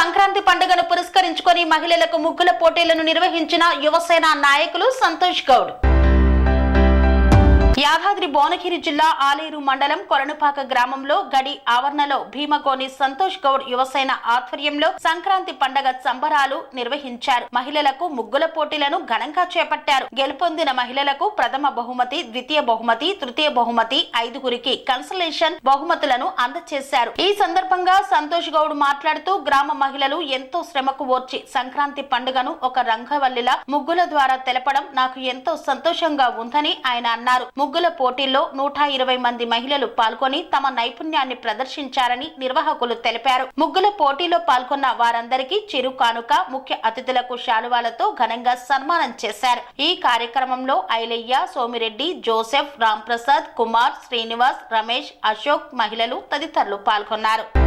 సంక్రాంతి పండుగను పురస్కరించుకొని మహిళలకు ముగ్గుల పోటీలను నిర్వహించిన యువసేన నాయకులు సంతోష్ గౌడ్. యాదాద్రి భువనగిరి జిల్లా ఆలేరు మండలం కొరణపాక గ్రామంలో గడి ఆవరణలో భీమగోని సంతోష్ గౌడ్ యువసేన ఆధ్వర్యంలో సంక్రాంతి పండగ సంబరాలు నిర్వహించారు. మహిళలకు ముగ్గుల పోటీలను ఘనంగా చేపట్టారు. గెలుపొందిన మహిళలకు ప్రథమ బహుమతి ద్వితీయ బహుమతి తృతీయ బహుమతి ఐదుగురికి కన్సలేషన్ బహుమతులను అందజేశారు ఈ సందర్భంగా సంతోష్ గౌడ్ మాట్లాడుతూ గ్రామ మహిళలు ఎంతో శ్రమకు ఓర్చి సంక్రాంతి పండుగను ఒక రంగవల్లిలా ముగ్గుల ద్వారా తెలపడం నాకు ఎంతో సంతోషంగా ఉందని ఆయన అన్నారు. ముగ్గుల పోటీల్లో నూట ఇరవై మంది మహిళలు పాల్గొని తమ నైపుణ్యాన్ని ప్రదర్శించారని నిర్వాహకులు తెలిపారు. ముగ్గుల పోటీలో పాల్గొన్న వారందరికీ చిరు కానుక ముఖ్య అతిథులకు శాలువాలతో ఘనంగా సన్మానం చేశారు. ఈ కార్యక్రమంలో ఐలయ్య సోమిరెడ్డి జోసెఫ్ రాంప్రసాద్ కుమార్ శ్రీనివాస్ రమేష్ అశోక్ మహిళలు తదితరులు పాల్గొన్నారు.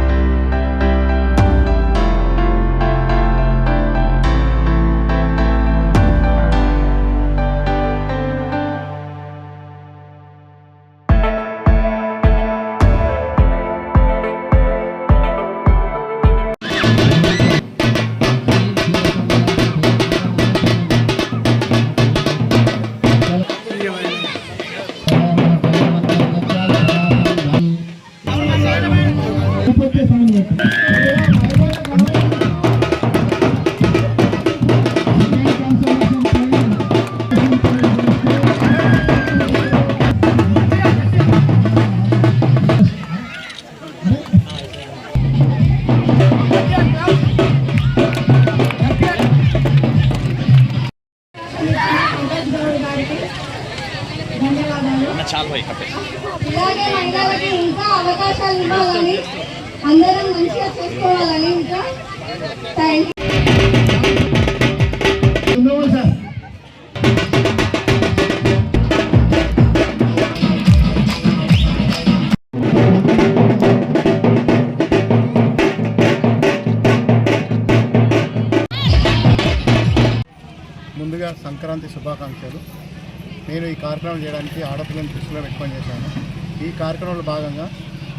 అందరం మంచిగా చూసుకోవాలని ఇంకా థ్యాంక్ ముందుగా సంక్రాంతి శుభాకాంక్షలు. నేను ఈ కార్యక్రమం చేయడానికి ఆడపిల్లని దృష్టిలో పెట్టుకొని చేశాను. ఈ కార్యక్రమంలో భాగంగా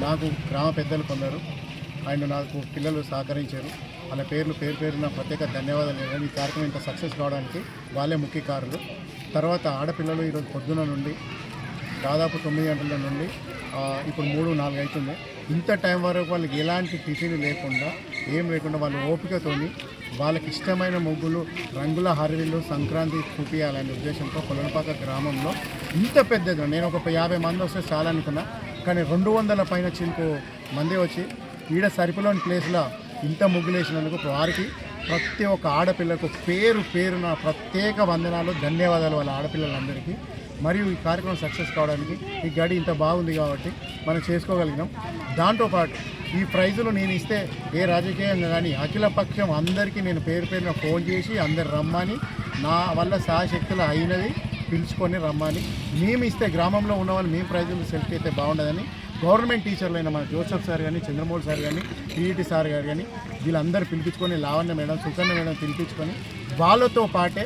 నాకు గ్రామ పెద్దలు కొందరు. అండ్ నాకు పిల్లలు సహకరించారు. వాళ్ళ పేర్లు పేరు పేరున ప్రత్యేక ధన్యవాదాలు ఈ కార్యక్రమం ఇంత సక్సెస్ కావడానికి వాళ్ళే ముఖ్య కారులు తర్వాత ఆడపిల్లలు ఈరోజు పొద్దున నుండి దాదాపు తొమ్మిది గంటల నుండి ఇప్పుడు మూడు నాలుగు అవుతుంది. ఇంత టైం వరకు వాళ్ళకి ఎలాంటి టిఫిన్ లేకుండా ఏం లేకుండా వాళ్ళు ఓపికతోని వాళ్ళకి ఇష్టమైన ముగ్గులు రంగుల హరివిల్లు సంక్రాంతి చూపించాలనే ఉద్దేశంతో కొలనపాక గ్రామంలో ఇంత పెద్దది నేను ఒక యాభై మంది వస్తే చాలా అనుకున్నా కానీ రెండు వందల పైన చిలుకు మంది వచ్చి ఈడ సరిపోలేని ప్లేస్లో ఇంత ముగ్గులేసినందుకు వారికి ప్రతి ఒక్క ఆడపిల్లకు పేరు పేరున ప్రత్యేక వందనాలు ధన్యవాదాలు వాళ్ళ ఆడపిల్లలందరికీ. మరియు ఈ కార్యక్రమం సక్సెస్ కావడానికి ఈ గడి ఇంత బాగుంది కాబట్టి మనం చేసుకోగలిగినాం. దాంతోపాటు ఈ ప్రైజులు నేను ఇస్తే ఏ రాజకీయంగా కానీ అఖిల పక్షం అందరికీ నేను పేరు పేరున ఫోన్ చేసి అందరు రమ్మని నా వల్ల సహాశక్తులు అయినది పిలుచుకొని రమ్మని. మేము ఇస్తే గ్రామంలో ఉన్న వాళ్ళు మేము ప్రైజులు సెలెక్ట్ అయితే బాగుండదని గవర్నమెంట్ టీచర్లు అయిన మన జోసఫ్ సార్ కానీ చంద్రమౌళి సార్ కానీ టీఈటీ సార్ గారు కానీ వీళ్ళందరూ పిలిపించుకొని లావణ్య మేడం సుకన్య మేడం పిలిపించుకొని వాళ్ళతో పాటే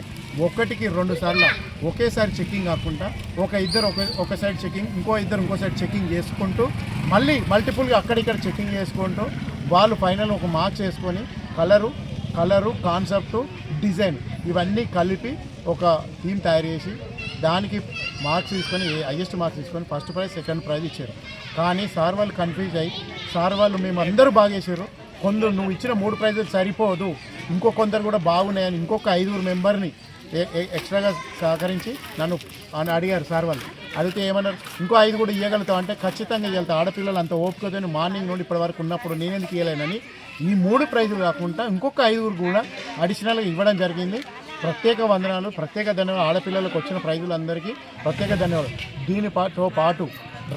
ఒకటికి రెండు సార్లు ఒకేసారి చెక్కింగ్ కాకుండా ఒక ఇద్దరు ఒక ఒక సైడ్ చెకింగ్ ఇంకో ఇద్దరు ఇంకో సైడ్ చెకింగ్ చేసుకుంటూ మళ్ళీ మల్టిపుల్గా అక్కడిక్కడ చెకింగ్ చేసుకుంటూ వాళ్ళు ఫైనల్ ఒక మార్క్స్ వేసుకొని కలరు కలరు కాన్సెప్టు డిజైన్ ఇవన్నీ కలిపి ఒక థీమ్ తయారు చేసి దానికి మార్క్స్ తీసుకొని హయ్యెస్ట్ మార్క్స్ తీసుకొని ఫస్ట్ ప్రైజ్ సెకండ్ ప్రైజ్ ఇచ్చారు. కానీ సార్ వాళ్ళు కన్ఫ్యూజ్ అయ్యి సార్ వాళ్ళు మేము అందరూ బాగా చేశారు. కొందరు నువ్వు ఇచ్చిన మూడు ప్రైజులు సరిపోదు. ఇంకో కొందరు కూడా బాగున్నాయని ఇంకొక ఐదుగురు మెంబర్ని ఏ- ఎక్స్ట్రాగా సహకరించి నన్ను అని అడిగారు సార్ వాళ్ళు. అడిగితే ఏమన్నారు? ఇంకో ఐదు కూడా ఇవ్వగలుగుతాం అంటే ఖచ్చితంగా ఇవ్వగలుగుతా ఆడపిల్లలు అంత ఓపికతో మార్నింగ్ నుండి ఇప్పటి వరకు ఉన్నప్పుడు నేనెందుకు ఇవ్వలేనని ఈ మూడు ప్రైజులు కాకుండా ఇంకొక ఐదుగురు కూడా అడిషనల్గా ఇవ్వడం జరిగింది. ప్రత్యేక వందనాలు ప్రత్యేక ధన్యవాదాలు ఆడపిల్లలకు వచ్చిన ప్రైజులందరికీ ప్రత్యేక ధన్యవాదాలు. దీనితో పాటు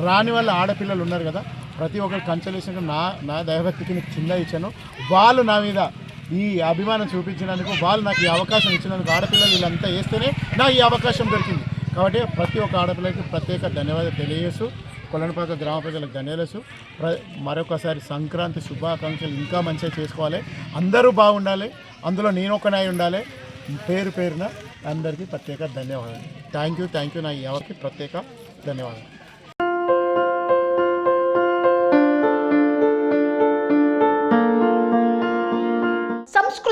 రాని వాళ్ళ ఆడపిల్లలు ఉన్నారు కదా ప్రతి ఒక్కరు కన్సలేషన్ నా నా దైవభక్తికి నీకు చిన్న ఇచ్చాను. వాళ్ళు నా మీద ఈ అభిమానం చూపించినందుకు వాళ్ళు నాకు ఈ అవకాశం ఇచ్చినందుకు ఆడపిల్లలు వీళ్ళంతా వేస్తేనే నాకు ఈ అవకాశం దొరికింది. కాబట్టి ప్రతి ఒక్క ఆడపిల్లకి ప్రత్యేక ధన్యవాదాలు తెలియజేస్తూ కొలనపాక గ్రామ ప్రజలకు ధన్యవాదాలు ప్ర మరొకసారి సంక్రాంతి శుభాకాంక్షలు ఇంకా మంచిగా చేసుకోవాలి. అందరూ బాగుండాలి. అందులో నేను ఒకనై ఉండాలి. పేరు పేరున అందరికీ ప్రత్యేక ధన్యవాదాలు. థ్యాంక్ యూ థ్యాంక్ యూ నా ఎవరికి ప్రత్యేక ధన్యవాదాలు?